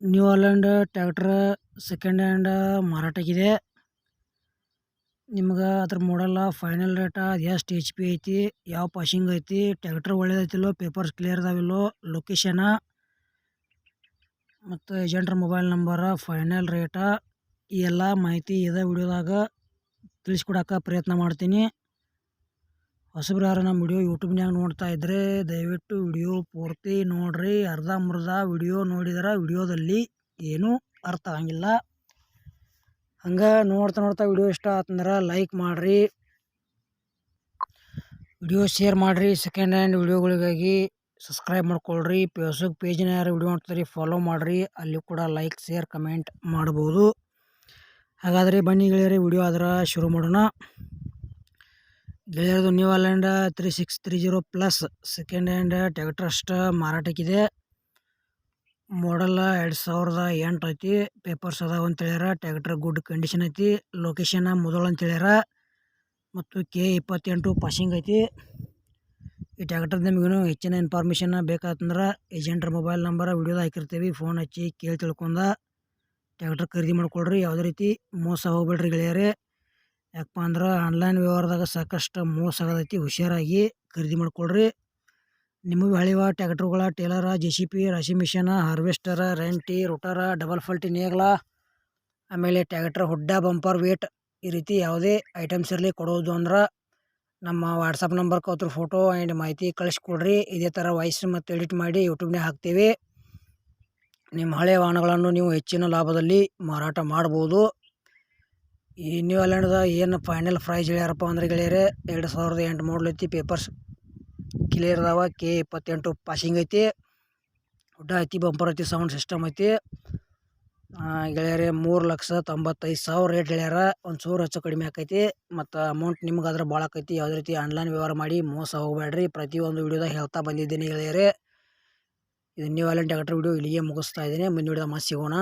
New Holland tractor second hand ಮಾರಾಟಕ್ಕಿದೆ. ನಿಮ್ಗೆ ಅದ್ರ ಮಾಡಲ್ಲ ಫೈನಲ್ ರೇಟ ಎಷ್ಟು ಎಚ್ ಪಿ ಐತಿ, ಯಾವ ಪಾಶಿಂಗ್ ಐತಿ ಟ್ಯಾಕ್ಟ್ರ್ ಒಳ್ಳೇದೈತಿಲ್ಲೋ ಪೇಪರ್ಸ್ ಕ್ಲಿಯರ್ ಅದಾವಿಲ್ಲೋ ಲೊಕೇಶನ ಮತ್ತು ಏಜೆಂಟ್ರ ಮೊಬೈಲ್ ನಂಬರ ಫೈನಲ್ ರೇಟ ಈ ಎಲ್ಲ ಮಾಹಿತಿ ಇದೇ ವಿಡಿಯೋದಾಗ ತಿಳಿಸ್ಕೊಡಕ್ಕೆ ಪ್ರಯತ್ನ ಮಾಡ್ತೀನಿ. ಹೊಸಬ್ರು ನಮ್ಮ ವಿಡಿಯೋ ಯೂಟ್ಯೂಬ್ನ್ಯಾಗ ನೋಡ್ತಾ ಇದ್ದರೆ ದಯವಿಟ್ಟು ವಿಡಿಯೋ ಪೂರ್ತಿ ನೋಡ್ರಿ. ಮುರ್ಧ ವಿಡಿಯೋ ನೋಡಿದ್ರೆ ವಿಡಿಯೋದಲ್ಲಿ ಏನೂ ಅರ್ಥ ಆಗಂಗಿಲ್ಲ. ಹಂಗೆ ನೋಡ್ತಾ ನೋಡ್ತಾ ವಿಡಿಯೋ ಇಷ್ಟ ಆತಂದ್ರೆ ಲೈಕ್ ಮಾಡಿರಿ. ವಿಡಿಯೋ ಶೇರ್ ಮಾಡಿರಿ. ಸೆಕೆಂಡ್ ಹ್ಯಾಂಡ್ ವಿಡಿಯೋಗಳಿಗಾಗಿ ಸಬ್ಸ್ಕ್ರೈಬ್ ಮಾಡ್ಕೊಳ್ರಿ. ಫೇಸ್ಬುಕ್ ಪೇಜ್ನ ಯಾರು ವಿಡಿಯೋ ನೋಡ್ತಾರೆ ಫಾಲೋ ಮಾಡಿರಿ. ಅಲ್ಲಿ ಕೂಡ ಲೈಕ್ ಶೇರ್ ಕಮೆಂಟ್ ಮಾಡ್ಬೋದು. ಹಾಗಾದರೆ ಬನ್ನಿ ಗೆಳೆಯರಿ, ವಿಡಿಯೋ ಆದ್ರೆ ಶುರು ಮಾಡೋಣ. ಗೆಳೆಯರದು new Holland three six three zero plus second hand tractor ಅಷ್ಟು ಮಾರಾಟಕ್ಕಿದೆ. ಮಾಡಲ್ ಎರಡು ಸಾವಿರದ ಎಂಟು ಐತಿ. ಪೇಪರ್ಸ್ ಅದಾವ ಅಂತ ಹೇಳ್ಯಾರ. ಟ್ಯಾಕ್ಟರ್ ಗುಡ್ ಕಂಡೀಷನ್ ಐತಿ. ಲೊಕೇಶನ್ ಮುದೋಳ ಅಂತ ಹೇಳ್ಯಾರ. ಮತ್ತು ಕೆ ಇಪ್ಪತ್ತೆಂಟು ಪಾಸಿಂಗ್ ಐತಿ. ಈ ಟ್ಯಾಕ್ಟರ್ ನಿಮಗೇನು ಹೆಚ್ಚಿನ ಇನ್ಫಾರ್ಮೇಷನ್ ಬೇಕಾತಂದ್ರೆ ಏಜೆಂಟ್ರ ಮೊಬೈಲ್ ನಂಬರ್ ವಿಡಿಯೋದ ಹಾಕಿರ್ತೀವಿ. ಫೋನ್ ಹಚ್ಚಿ ಕೇಳಿ ತಿಳ್ಕೊಂಡ ಟ್ಯಾಕ್ಟರ್ ಖರೀದಿ ಮಾಡ್ಕೊಳ್ರಿ ಯಾವುದೇ ರೀತಿ ಮೋಸ ಹೋಗ್ಬೇಡ್ರಿ ಗೆಳೆಯರೇ. ಯಾಕಪ್ಪ ಅಂದ್ರೆ ಆನ್ಲೈನ್ ವ್ಯವಹಾರದಾಗ ಸಾಕಷ್ಟು ಮೋಸ ಆಗತೈತಿ ಹುಷಾರಾಗಿ ಖರೀದಿ ಮಾಡಿಕೊಳ್ರಿ. ನಿಮಗೆ ಹಳಿವ ಟ್ಯಾಕ್ಟ್ರುಗಳ, ಟೇಲರ ಜೆ ಸಿ ಪಿ ರಾಶಿ ಮಿಷನ ಹಾರ್ವೆಸ್ಟರ ರೆಂಟಿ ರೋಟರ ಡಬಲ್ ಫಲ್ಟಿ ನೇಗ್ಲ, ಆಮೇಲೆ ಟ್ಯಾಕ್ಟ್ರ್ ಹುಡ್ಡ ಬಂಪರ್ ವೇಟ್ ಈ ರೀತಿ ಯಾವುದೇ ಐಟಮ್ಸ್ ಇರಲಿ ಕೊಡೋದು ಅಂದ್ರೆ ನಮ್ಮ ವಾಟ್ಸಪ್ ನಂಬರ್ಗೆ ಅವ್ರ ಫೋಟೋ ಆ್ಯಂಡ್ ಮಾಹಿತಿ ಕಳಿಸ್ಕೊಡ್ರಿ. ಇದೇ ಥರ ವಾಯ್ಸ್ ಮತ್ತು ಎಡಿಟ್ ಮಾಡಿ ಯೂಟ್ಯೂಬ್ನೇ ಹಾಕ್ತೀವಿ. ನಿಮ್ಮ ಹಳೆಯ ವಾಹನಗಳನ್ನು ನೀವು ಹೆಚ್ಚಿನ ಲಾಭದಲ್ಲಿ ಮಾರಾಟ ಮಾಡ್ಬೋದು. ಈ ನ್ಯೂ ಏನು ಫೈನಲ್ ಪ್ರೈಸ್ ಹೇಳ್ಯಾರಪ್ಪ ಅಂದ್ರೆ ಗೆಳೆಯರೆ, ಎರಡು ಸಾವಿರದ ಎಂಟು ಮಾಡಲ್ ಐತಿ ಪೇಪರ್ಸ್ ಕ್ಲಿಯರ್ ಅದಾವ ಕೆ ಇಪ್ಪತ್ತೆಂಟು ಪಾಸಿಂಗ್ ಐತಿ. ಹುಡ್ಡ ಐತಿ ಬಂಪರ್ ಐತಿ ಸೌಂಡ್ ಸಿಸ್ಟಮ್ ಐತಿ. ಗೆಳೆಯರೆ, ಮೂರು ಲಕ್ಷ ತೊಂಬತ್ತೈದು ಸಾವಿರ ರೇಟ್ ಹೇಳ್ಯಾರ. ಒಂದು ಚೂರು ಹೆಚ್ಚು ಕಡಿಮೆ ಆಕೈತಿ. ಮತ್ತು ಅಮೌಂಟ್ ನಿಮ್ಗೆ ಅದ್ರ ಭಾಳ ಆಕೈತಿ. ಯಾವುದೇ ರೀತಿ ಆನ್ಲೈನ್ ವ್ಯವಹಾರ ಮಾಡಿ ಮೋಸ ಹೋಗಬೇಡ್ರಿ ಪ್ರತಿಯೊಂದು ವೀಡಿಯೋದಾಗ ಹೇಳ್ತಾ ಬಂದಿದ್ದೀನಿ ಗೆಳೆಯರೆ. ಇದು ನ್ಯೂ ಹಾಲೆಂಡ್ ಡಾಕ್ಟರ್ ವಿಡಿಯೋ ಇಲ್ಲಿಗೆ ಮುಗಿಸ್ತಾ ಇದ್ದೀನಿ. ಮುಂದಿನ ವಿಡಿಯೋದಾಗ ಮತ್ತೆ ಸಿಗೋಣ.